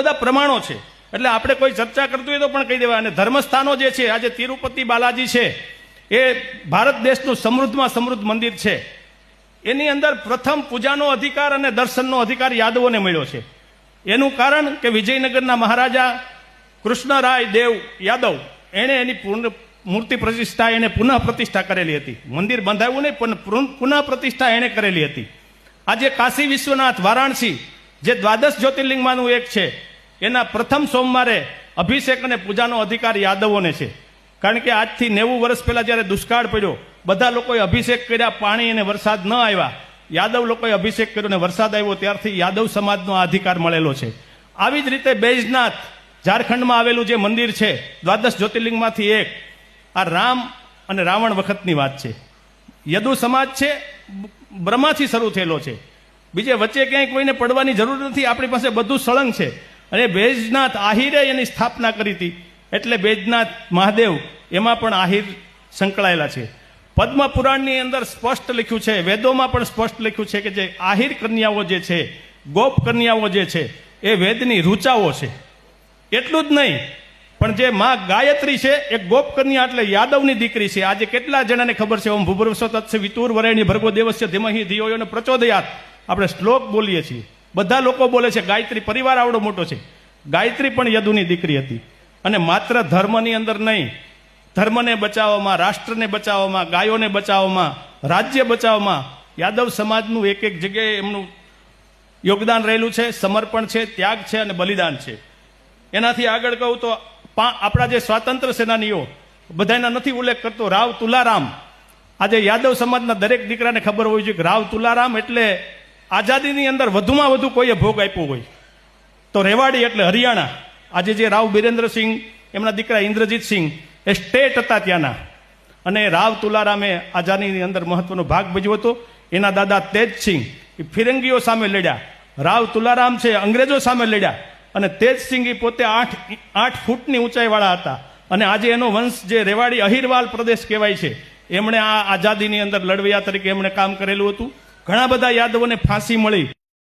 બધા પ્રમાણો છે. એટલે આપણે કોઈ ચર્ચા કરતું હોય તો પણ કહી દેવા અને ધર્મસ્થાનો જે છે, આજે તિરુપતિ બાલાજી છે, એ ભારત દેશનું સમૃદ્ધમાં સમૃદ્ધ મંદિર છે. એની અંદર પ્રથમ પૂજાનો અધિકાર અને દર્શનનો અધિકાર યાદવોને મળ્યો છે. એનું કારણ કે વિજયનગરના મહારાજા કૃષ્ણરાય દેવ યાદવ, એણે એની પૂર્ણ મૂર્તિ પ્રતિષ્ઠા એને પુનઃ પ્રતિષ્ઠા કરેલી હતી. મંદિર બંધાવ્યું નહીં, પણ પુનઃ પ્રતિષ્ઠા એણે કરેલી હતી. આજે કાશી વિશ્વનાથ, વારાણસી, જે દ્વાદશ જ્યોતિર્લિંગમાંનું એક છે એના પ્રથમ સોમવારે અભિષેક અને પૂજાનો અધિકાર યાદવોને છે. કારણ કે આજથી નેવું વર્ષ પહેલા જ્યારે દુષ્કાળ પડ્યો, બધા લોકોએ અભિષેક કર્યા, પાણી અને વરસાદ ન આવ્યા. યાદવ લોકોએ અભિષેક કર્યો અને વરસાદ આવ્યો, ત્યારથી યાદવ સમાજનો આ અધિકાર મળેલો છે. આવી જ રીતે બૈજનાથ ઝારખંડમાં આવેલું જે મંદિર છે, દ્વાદશ જ્યોતિર્લિંગમાંથી એક, આ રામ અને રાવણ વખતની વાત છે. યદુ સમાજ છે, બ્રહ્માથી શરૂ થયેલો છે. બીજે વચ્ચે ક્યાંય કોઈને પડવાની જરૂર નથી, આપણી પાસે બધું સળંગ છે. અને બેજનાથ આહિરે એની સ્થાપના કરી હતી. એટલે બેજનાથ મહાદેવ એમાં પણ આહિર સંકળાયેલા છે. પદ્મ પુરાણની અંદર સ્પષ્ટ લખ્યું છે, વેદોમાં પણ સ્પષ્ટ લખ્યું છે કે જે આહિર કન્યાઓ જે છે, ગોપ કન્યાઓ જે છે, એ વેદની રૂચાઓ છે. એટલું જ નહીં, પણ જે માં ગાયત્રી છે, એ ગોપ કન્યા એટલે યાદવની દીકરી છે. આજે કેટલા જણાને ખબર છે? ઓમ ભૂભર્વસ્વ તત્સે વિતુર વરેણી ભર્ગો દેવસ્ય ધીમહી ધિયો પ્રચોદયાત. આપણે શ્લોક બોલીએ છીએ. બધા લોકો બોલે છે, ગાયત્રી પરિવાર આવડો મોટો છે. ગાયત્રી પણ યદુની દીકરી હતી. અને માત્ર ધર્મની અંદર નહીં, ધર્મને બચાવવામાં, રાષ્ટ્રને બચાવવામાં, ગાયોને બચાવવામાં, રાજ્ય બચાવવામાં, યાદવ સમાજનું એક એક જગ્યાએ એમનું યોગદાન રહેલું છે, સમર્પણ છે, ત્યાગ છે અને બલિદાન છે. એનાથી આગળ કહું તો આપણા જે સ્વાતંત્ર્ય સેનાનીઓ બધાના નથી ઉલ્લેખ કરતો, રાવ તુલારામ. આજે યાદવ સમાજના દરેક દીકરાને ખબર હોવી જોઈએ કે રાવ તુલારામ એટલે આઝાદીની અંદર વધુમાં વધુ કોઈએ ભોગ આપ્યો હોય, તો રેવાડી એટલે હરિયાણા. આજે જે રાવ બિરેન્દ્રસિંહ એમના દીકરા ઇન્દ્રજીતસિંહ એ સ્ટેટ હતા ત્યાંના. અને રાવ તુલારામે આઝાદીની અંદર મહત્વનો ભાગ ભજવ્યો હતો. એના દાદા તેજસિંહ એ ફિરંગીઓ સામે લડ્યા. રાવ તુલારામ છે અંગ્રેજો સામે લડ્યા. અને તેજસિંહ એ પોતે આઠ આઠ ફૂટની ઊંચાઈવાળા હતા. અને આજે એનો વંશ જે રેવાડી અહિરવાલ પ્રદેશ કહેવાય છે, એમણે આ આઝાદીની અંદર લડવૈયા તરીકે એમણે કામ કરેલું હતું. ઘણા બધા યાદવોને ફાંસી મળી.